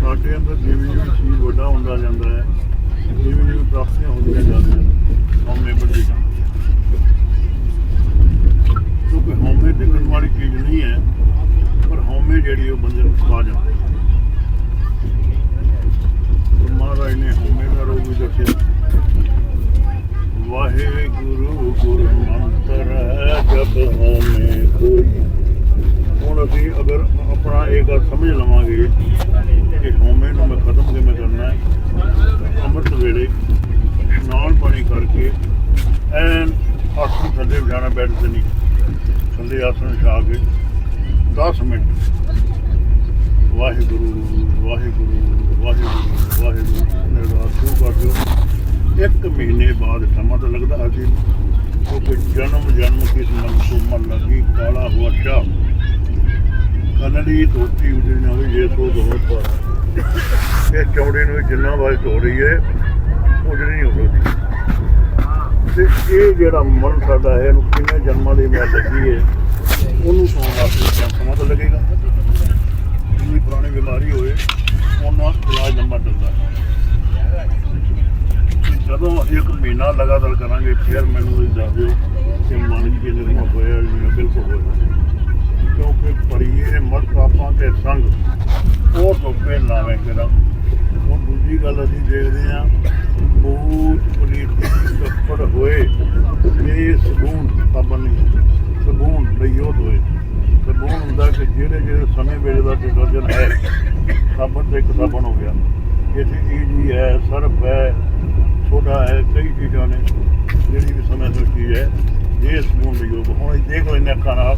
ਸਾਡੇ ਅੰਦਰ ਜਿਵੇਂ ਜਿਵੇਂ ਚੀਜ਼ ਵੱਡਾ ਹੁੰਦਾ ਜਾਂਦਾ ਹੈ ਜਿਵੇਂ ਜਿਵੇਂ ਪ੍ਰਾਪਤੀਆਂ ਹੁੰਦੀਆਂ ਜਾਂਦੀਆਂ ਹਉਮੈ ਵੱਡੀ ਕਿਉਂਕਿ ਹਉਮੈ ਦੇਖਣ ਵਾਲੀ ਚੀਜ਼ ਨਹੀਂ ਹੈ, ਪਰ ਹੋਮੇ ਜਿਹੜੀ ਉਹ ਬੰਦੇ ਨੂੰ ਖਾ ਜਾਂਦੀ ਹੈ। ਮਹਾਰਾਜ ਨੇ ਹੋਮੇ ਦਾ ਰੋਗ ਵੀ ਦੱਸਿਆ। ਵਾਹਿਗੁਰੂ ਗੁਰੂ ਮੰਤਰ ਹੈ, ਜਪ ਹਉਮੈ ਕੋਈ। ਹੁਣ ਅਸੀਂ ਅਗਰ ਆਪਣਾ ਇਹ ਗੱਲ ਸਮਝ ਲਵਾਂਗੇ ਕਿ ਹੋਮੇ ਨੂੰ ਮੈਂ ਖਤਮ ਕਿਵੇਂ ਕਰਨਾ ਹੈ, ਅੰਮ੍ਰਿਤ ਵੇਲੇ ਇਸ਼ਨਾਨ ਪਾਣੀ ਕਰਕੇ ਐਨ ਆਸਣ ਥੱਲੇ ਜਾਣਾ ਬੈੱਡ ਤੇ ਨਹੀਂ। ਥੱਲੇ ਆਸਣ ਵਿਛਾ ਕੇ 10 ਮਿੰਟ। ਵਾਹਿਗੁਰੂ ਵਾਹਿਗੁਰੂ ਵਾਹਿਗੁਰੂ ਵਾਹਿਗੁਰੂ ਨਿਰਵਾਸ ਸ਼ੁਰੂ ਕਰ ਦਿਓ। ਇੱਕ ਮਹੀਨੇ ਬਾਅਦ ਸਮਾਂ ਤਾਂ ਲੱਗਦਾ ਅਸੀਂ ਕਿਉਂਕਿ ਜਨਮ ਜਨਮ ਕਿਸ ਮਨ ਤੋਂ ਮਨ ਲਗੀ, ਕਾਲਾ ਹੁਆ ਸ਼ਾਹ ਕਨੜੀ ਧੋਤੀ ਉਜੜੀ ਨਾ ਹੋਈ, ਜੇ ਸੋ ਦੋ ਪਰ ਇਹ ਚੌੜੇ ਨੂੰ ਵੀ ਜਿੰਨਾ ਵਾਰ ਧੋ ਰਹੀ ਹੈ, ਉਜੜੀ ਨਹੀਂ ਹੋ ਸਕਦੀ ਤੇ ਇਹ ਜਿਹੜਾ ਮਨ ਸਾਡਾ ਹੈ, ਇਹਨੂੰ ਕਿੰਨੇ ਜਨਮਾਂ ਦੀ ਮੈਂ ਲੱਗੀ ਹੈ, ਉਹਨੂੰ ਸੌਣ ਵਾਸਤੇ ਸਮਾਂ ਤਾਂ ਲੱਗੇਗਾ। ਜਿੰਨੀ ਪੁਰਾਣੀ ਬਿਮਾਰੀ ਹੋਏ, ਉਹਨਾਂ ਇਲਾਜ ਲੰਮਾ ਚੱਲਦਾ ਜਦੋਂ ਇੱਕ ਮਹੀਨਾ ਲਗਾਤਾਰ ਕਰਾਂਗੇ, ਫਿਰ ਮੈਨੂੰ ਤੁਸੀਂ ਦੱਸ ਦਿਓ ਕਿ ਮਨ ਜੀ ਨਿਰਮਲ ਹੋਇਆ ਜਾਂ ਬਿਲਕੁਲ ਹੋਇਆ ਕਿਉਂਕਿ ਪਰਿਏ ਮਤ ਪਾਪਾਂ ਤੇ ਸੰਗ, ਉਹ ਧੋਪੇ ਲਾਵੇਂ ਕਰਾਂ ਹੁਣ ਦੂਜੀ ਗੱਲ ਅਸੀਂ ਦੇਖਦੇ ਹਾਂ ਬਹੁਤ ਪੁਲੀਤ ਹੋਏ। ਇਹ ਸਗੂਨ ਸਾਬਣ ਨਹੀਂ ਸਗੂਨ ਲਈਓ ਹੋਏ। ਸਗੂਨ ਹੁੰਦਾ ਕਿ ਜਿਹੜੇ ਜਿਹੜੇ ਸਮੇਂ ਵੇਲੇ ਦਾ ਡਿਟਰਜਨ ਹੈ ਸਾਬਣ ਤੇ ਇੱਕ ਸਾਬਣ ਹੋ ਗਿਆ। ਇੱਥੇ ਈਜੀ ਹੈ, ਸਰਫ ਹੈ, ਸੋਡਾ ਹੈ, ਕਈ ਚੀਜ਼ਾਂ ਨੇ ਜਿਹੜੀ ਵੀ ਸਮੇਂ ਤੋਂ ਚੀਜ਼ ਹੈ, ਇਹ ਸਗੂਨ ਲਈਓ ਹੁਣ ਅਸੀਂ ਦੇਖ ਲੈਂਦੇ ਹਾਂ ਅੱਖਾਂ ਨਾਲ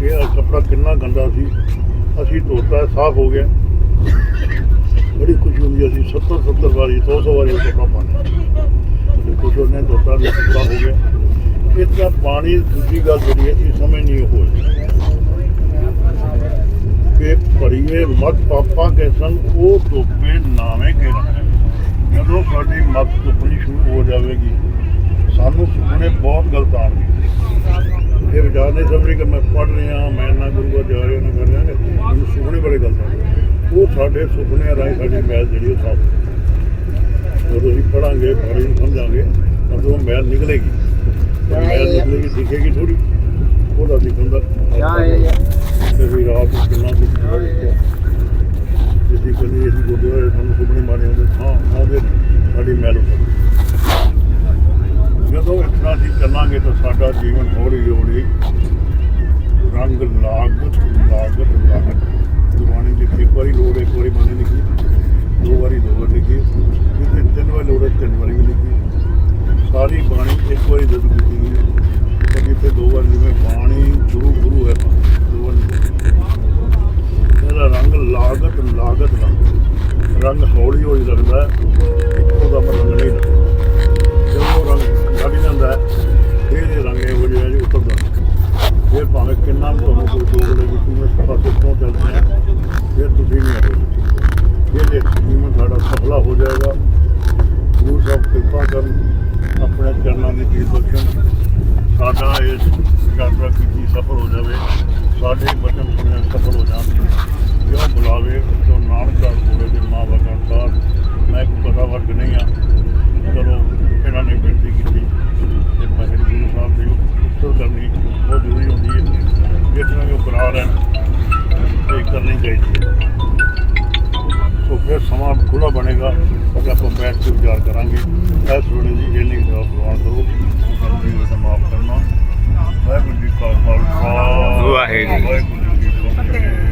ਕਿ ਇਹ ਕੱਪੜਾ ਕਿੰਨਾ ਗੰਦਾ ਸੀ। ਅਸੀਂ ਧੋਤਾ, ਸਾਫ਼ ਹੋ ਗਿਆ। ਬੜੀ ਖੁਸ਼ੀ ਹੁੰਦੀ ਹੈ, ਅਸੀਂ 70 70 ਵਾਰੀ 100 100 ਵਾਰੀ ਉਹ ਕੱਪੜਾ ਪਾਉਂਦੇ ਕੁਝ ਉਹਨੇ ਧੋਤਾ, ਵੀ ਕੱਪੜਾ ਹੋ ਗਿਆ। ਇਸ ਦਾ ਪਾਣੀ ਦੂਜੀ ਗੱਲ ਜਿਹੜੀ ਹੈ ਕਿ ਸਮਝ ਨਹੀਂ ਹੋਈ। ਕਿ ਭਰੀਏ ਮਤ ਪਾਪਾ ਕੇ ਸੰਗ, ਉਹ ਧੋਪੇ ਨਾਵੇਂ ਕੇ ਰੱਖੇ। ਜਦੋਂ ਸਾਡੀ ਮਤ ਧੁੱਪਣੀ ਸ਼ੁਰੂ ਹੋ ਜਾਵੇਗੀ, ਸਾਨੂੰ ਸੁਪਨੇ ਬਹੁਤ ਗਲਤ ਆਉਣਗੇ। ਇਹ ਵਿਚਾਰ ਨਹੀਂ ਸਮਝੀ ਕਿ ਮੈਂ ਪੜ੍ਹ ਰਿਹਾ, ਮੈਂ ਨਾ ਗੁਰੂ ਕੋਲ ਜਾ ਰਿਹਾ ਨਾ ਕਰ ਰਿਹਾ, ਮੈਨੂੰ ਸੁਪਨੇ ਬੜੇ ਗਲਤ ਆਉਂਦੇ ਉਹ ਸਾਡੇ ਸੁਪਨੇ ਰਾਹੀਂ ਸਾਡੀ ਮੈਲ ਜਿਹੜੀ ਉਹ ਸਾਫ਼ ਜਦੋਂ ਅਸੀਂ ਪੜਾਂਗੇ ਬਾਣੀ ਨੂੰ ਸਮਝਾਂਗੇ ਤਾਂ ਉਹ ਮੈਲ ਨਿਕਲੇਗੀ। ਮੈਲ ਨਿਕਲੇਗੀ ਦਿਖੇਗੀ ਥੋੜੀ ਉਹਦਾ ਦਿਖਣ ਦਾ. ਤੇ ਵੀ ਰਾਤ ਨੂੰ ਕਿੰਨਾ ਕੁ ਸੁਪਨਾ ਦੇਖਿਆ। ਜਿੱਦੀ ਕਦੀ ਅਸੀਂ ਗੁਰਦੁਆਰੇ ਸਾਨੂੰ ਸੁਪਨੇ ਮਾਰੇ ਹੁੰਦੇ ਹਾਂ ਆਉਂਦੇ ਸਾਡੀ ਮੈਲ ਉੱਤਰ ਜਦੋਂ। ਇਸ ਤਰ੍ਹਾਂ ਅਸੀਂ ਚੱਲਾਂਗੇ ਤਾਂ ਸਾਡਾ ਜੀਵਨ ਹੌਲੀ ਹੌਲੀ ਰੰਗ ਲਾਗਤ ਲਾਗਤ ਲਾਗਤ ਗੁਰਬਾਣੀ ਲਿਖੀ, ਇੱਕ ਵਾਰੀ ਲੋੜ, ਇੱਕ ਵਾਰੀ ਬਾਣੀ ਲਿਖੀ, ਦੋ ਵਾਰੀ ਦੋ ਵਾਰੀ ਲਿਖੀ ਕਿਤੇ ਤਿੰਨ ਵਾਰੀ ਲੋੜ ਹੈ ਤਿੰਨ ਵਾਰੀ ਵੀ ਲਿਖੀ। ਸਾਰੀ ਬਾਣੀ ਇੱਕ ਵਾਰੀ ਜਦੋਂ ਕੀਤੀ ਗਈ ਹੈ ਕਿਤੇ ਦੋ ਵਾਰ ਜਿਵੇਂ ਬਾਣੀ ਗੁਰੂ ਗੁਰੂ ਹੈ ਦੋ ਵਾਰ ਇਹਦਾ ਰੰਗ ਲਾਗਤ ਲਾਗਤ ਰੰਗ। ਰੰਗ ਹੌਲੀ ਹੌਲੀ ਲੱਗਦਾ ਹੈ, ਇੱਕੋ ਦਾ ਰੰਗ ਨਹੀਂ ਲੱਗਦਾ। ਜਦੋਂ ਰੰਗ ਲੱਗ ਜਾਂਦਾ ਫਿਰ ਇਹ ਰੰਗ ਇਹੋ ਜਿਹਾ ਜੀ ਉਤਰਦਾ। ਫਿਰ ਭਾਵੇਂ ਕਿੰਨਾ ਤੁਹਾਨੂੰ ਕੋਈ ਰੋਗ ਲੱਗੀ ਤੁਸੀਂ ਇਸ ਪਾਸੇ ਕਿਉਂ ਆ ਫਿਰ ਤੁਸੀਂ ਨਹੀਂ ਆਏ ਫਿਰ ਇਹ ਜੀਵਨ ਸਾਡਾ ਸਫਲਾ ਹੋ ਜਾਏਗਾ ਗੁਰੂ ਸਾਹਿਬ ਕਿਰਪਾ ਕਰਨ ਆਪਣੇ ਚਰਨਾਂ ਦੀ ਚੀਜ਼ ਬਖਸ਼ਣ। ਸਾਡਾ ਇਸ ਯਾਤਰਾ ਕੀਤੀ ਸਫਲ ਹੋ ਜਾਵੇ, ਸਾਡੇ ਬਚਨ ਸੁਣਿਆ ਸਫਲ ਹੋ ਜਾਣ। ਜੋ ਬੁਲਾਵੇ, ਜੋ ਨਾਨਕ ਦਾ ਬੋਲੇ ਦੇ ਮਾਂ ਬਗਨ ਸਾਹਿਬ ਮੈਂ ਕੋਈ ਪਤਾ ਵਰਗ ਨਹੀਂ ਆ। ਚਲੋ, ਇਹਨਾਂ ਨੇ ਬੇਨਤੀ ਕੀਤੀ। ਤੇ ਮੈਂ ਗੁਰੂ ਸਾਹਿਬ ਦੀ ਉੱਤਰ ਕਰਨੀ ਬਹੁਤ ਜ਼ਰੂਰੀ ਹੁੰਦੀ ਹੈ। ਜਿਸ ਤਰ੍ਹਾਂ ਕਿ ਉਹ ਬੁਲਾ ਰਹੇ ਇਹ ਕਰਨੀ ਚਾਹੀਦੀ ਹੈ। ਸੋ ਫਿਰ ਸਮਾਂ ਖੁੱਲਾ ਬਣੇਗਾ ਕਿ ਆਪਾਂ ਬੈਠ ਕੇ ਵਿਚਾਰ ਕਰਾਂਗੇ। ਇਸ ਵੇਲੇ ਜੀ ਇਹ ਨਹੀਂ ਜਵਾਬ ਪ੍ਰਵਾਨ ਕਰੋ। ਜੀ ਮੈਂ ਸਮਾਪਤ ਕਰਨਾ। ਵਾਹਿਗੁਰੂ ਜੀ ਕਾ ਖਾਲਸਾ। ਵਾਹਿਗੁਰੂ ਜੀ ਕੀ ਫਤਿਹ।